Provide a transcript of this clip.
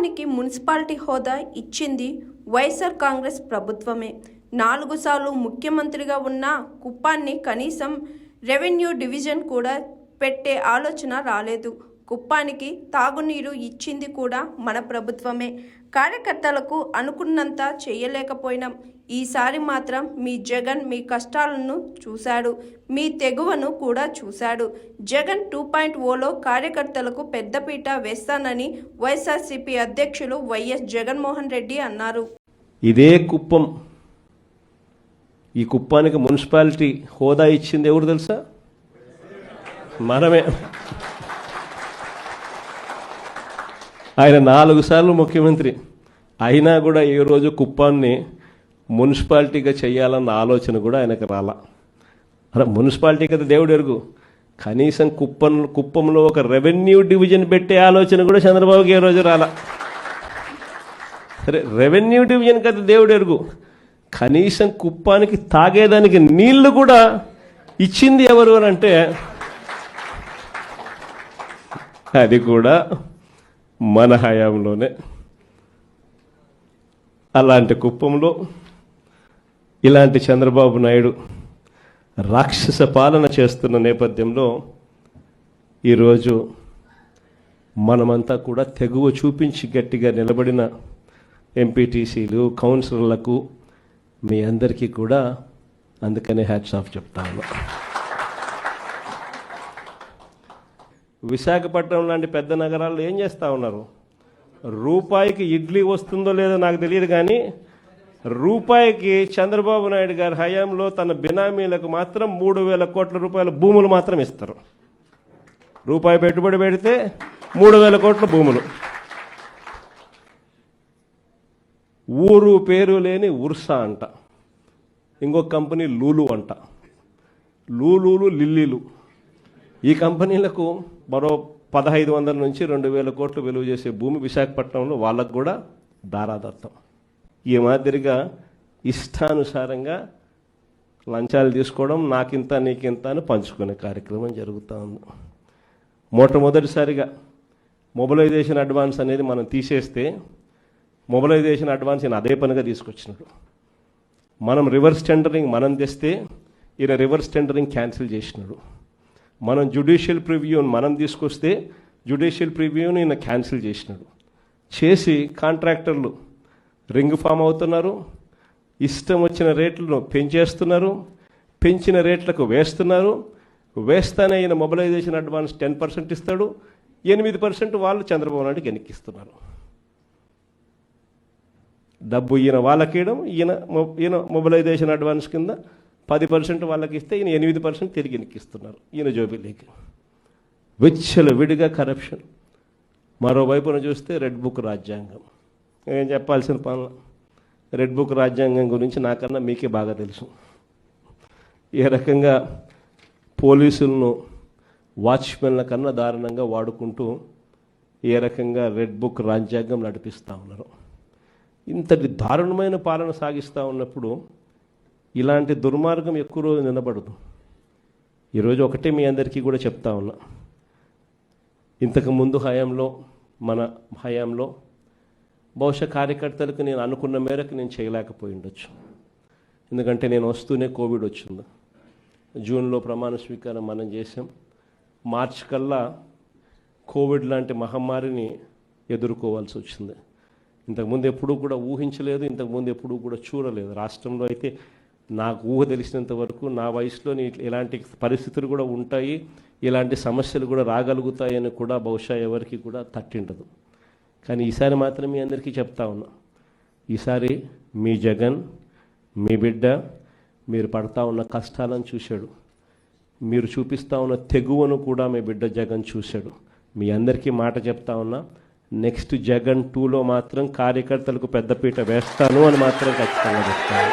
కుప్పానికి municipality హోదా ఇచ్చింది వైఎస్ఆర్ కాంగ్రెస్ ప్రభుత్వమే. నాలుగు సార్లు ముఖ్యమంత్రిగా ఉన్న కుప్పాన్ని కనీసం రెవెన్యూ డివిజన్ కూడా పెట్టే ఆలోచన రాలేదు. కుప్పానికి తాగునీరు ఇచ్చింది కూడా మన ప్రభుత్వమే. కార్యకర్తలకు అనుకున్నంత చేయలేకపోయినాం ఈసారి మాత్రం మీ జగన్ మీ కష్టాలను చూశాడు. మీ తెగువను కూడా చూశాడు. జగన్ టూ పాయింట్ ఓలో కార్యకర్తలకు పెద్దపీట వేస్తానని వైఎస్ఆర్సీపీ అధ్యక్షులు వైఎస్ జగన్మోహన్ రెడ్డి అన్నారు. ఇదే కుప్పం. ఈ కుప్పానికి మున్సిపాలిటీ హోదా ఇచ్చింది ఎవరు తెలుసా? మనమే. ఆయన నాలుగు సార్లు ముఖ్యమంత్రి. అయినా కూడా ఏ రోజు కుప్పాన్ని మున్సిపాలిటీగా చేయాలన్న ఆలోచన కూడా ఆయనకు రాలా. అరే మున్సిపాలిటీ కదా దేవుడు ఎరుగు. కనీసం కుప్పం కుప్పంలో ఒక రెవెన్యూ డివిజన్ పెట్టే ఆలోచన కూడా చంద్రబాబుకి ఏ రోజు రాలా. సరే రెవెన్యూ డివిజన్ కదా దేవుడు ఎరుగు. కనీసం కుప్పానికి తాగేదానికి నీళ్ళు కూడా ఇచ్చింది ఎవరు అని అంటే అది కూడా మన హయాంలోనే. అలాంటి కుప్పంలో ఇలాంటి చంద్రబాబు నాయుడు రాక్షస పాలన చేస్తున్న నేపథ్యంలో ఈరోజు మనమంతా కూడా తెగువ చూపించి గట్టిగా నిలబడిన ఎంపీటీసీలు కౌన్సిలర్లకు మీ అందరికీ కూడా అందుకనే హ్యాట్స్ ఆఫ్ చెప్తాను. విశాఖపట్నం లాంటి పెద్ద నగరాల్లో ఏం చేస్తూ ఉన్నారు? రూపాయికి ఇడ్లీ వస్తుందో లేదో నాకు తెలియదు కానీ రూపాయికి చంద్రబాబు నాయుడు గారి హయాంలో తన బినామీలకు మాత్రం మూడు వేల కోట్ల రూపాయల భూములు మాత్రం ఇస్తారు. రూపాయి పెట్టుబడి పెడితే మూడు వేల కోట్ల భూములు. ఊరు పేరు లేని ఉర్సా అంట. ఇంకొక కంపెనీ లూలు అంట. లూలూలు లిల్లీలు. ఈ కంపెనీలకు మరో పదహైదు వందల నుంచి రెండు వేల కోట్లు విలువ చేసే భూమి విశాఖపట్నంలో వాళ్ళకు కూడా దారాదత్తం. ఈ మాదిరిగా ఇష్టానుసారంగా లంచాలు తీసుకోవడం నాకింత నీకింత అని పంచుకునే కార్యక్రమం జరుగుతూ ఉంది. మొట్టమొదటిసారిగా మొబలైజేషన్ అడ్వాన్స్ అనేది మనం తీసేస్తే మొబలైజేషన్ అడ్వాన్స్ ఈయన అదే పనిగా తీసుకొచ్చినాడు. మనం రివర్స్ టెండరింగ్ మనం తెస్తే ఈయన రివర్స్ టెండరింగ్ క్యాన్సిల్ చేసినాడు. మనం జ్యుడిషియల్ ప్రివ్యూని మనం తీసుకొస్తే జ్యుడిషియల్ ప్రివ్యూని ఈయన క్యాన్సిల్ చేసినాడు. చేసి కాంట్రాక్టర్లు రింగ్ ఫామ్ అవుతున్నారు ఇష్టం వచ్చిన రేట్లను పెంచేస్తున్నారు పెంచిన రేట్లకు వేస్తున్నారు వేస్తానే ఈయన మొబిలైజేషన్ అడ్వాన్స్ టెన్ పర్సెంట్ ఇస్తాడు ఎనిమిది పర్సెంట్ వాళ్ళు చంద్రబాబు నాయుడుకి వెనక్కిస్తున్నారు. డబ్బు ఈయన వాళ్ళకియడం ఈయన ఈయన మొబిలైజేషన్ అడ్వాన్స్ కింద పది పర్సెంట్ వాళ్ళకి ఇస్తే ఈయన ఎనిమిది పర్సెంట్ తిరిగి ఇస్తున్నారు ఈయన జోబిలీకి విచ్చలు విడిగా కరప్షన్ మరోవైపున చూస్తే రెడ్ బుక్ రాజ్యాంగం. ఏం చెప్పాల్సిన పనుల రెడ్ బుక్ రాజ్యాంగం గురించి నాకన్నా మీకే బాగా తెలుసు. ఏ రకంగా పోలీసులను వాచ్మెన్ల కన్నా దారుణంగా వాడుకుంటూ ఏ రకంగా రెడ్ బుక్ రాజ్యాంగం నడిపిస్తూ ఉన్నారు. ఇంతటి దారుణమైన పాలన సాగిస్తూ ఉన్నప్పుడు ఇలాంటి దుర్మార్గం ఎక్కువ రోజు నిలబడదు. ఈరోజు ఒకటే మీ అందరికీ కూడా చెప్తా ఉన్నా. ఇంతకు ముందు హయాంలో మన హయాంలో బహుశా కార్యకర్తలకు నేను అనుకున్న మేరకు నేను చేయలేకపోయి ఉండొచ్చు. ఎందుకంటే నేను వస్తూనే కోవిడ్ వచ్చింది. జూన్లో ప్రమాణ స్వీకారం మనం చేసాం మార్చ్ కల్లా కోవిడ్ లాంటి మహమ్మారిని ఎదుర్కోవాల్సి వచ్చింది. ఇంతకుముందు ఎప్పుడూ కూడా ఊహించలేదు ఇంతకుముందు ఎప్పుడూ కూడా చూడలేదు. రాష్ట్రంలో అయితే నాకు ఊహ తెలిసినంత వరకు నా వయసులో ఇలాంటి పరిస్థితులు కూడా ఉంటాయి ఇలాంటి సమస్యలు కూడా రాగలుగుతాయని కూడా బహుశా ఎవరికి కూడా తట్టిండదు. కానీ ఈసారి మాత్రం మీ అందరికీ చెప్తా ఉన్నా ఈసారి మీ జగన్ మీ బిడ్డ మీరు పడతా ఉన్న కష్టాలను చూశాడు. మీరు చూపిస్తా ఉన్న తెగువను కూడా మీ బిడ్డ జగన్ చూశాడు. మీ అందరికీ మాట చెప్తా ఉన్నా నెక్స్ట్ జగన్ టూలో మాత్రం కార్యకర్తలకు పెద్దపీట వేస్తాను అని మాత్రం ఖచ్చితంగా చెప్తాను.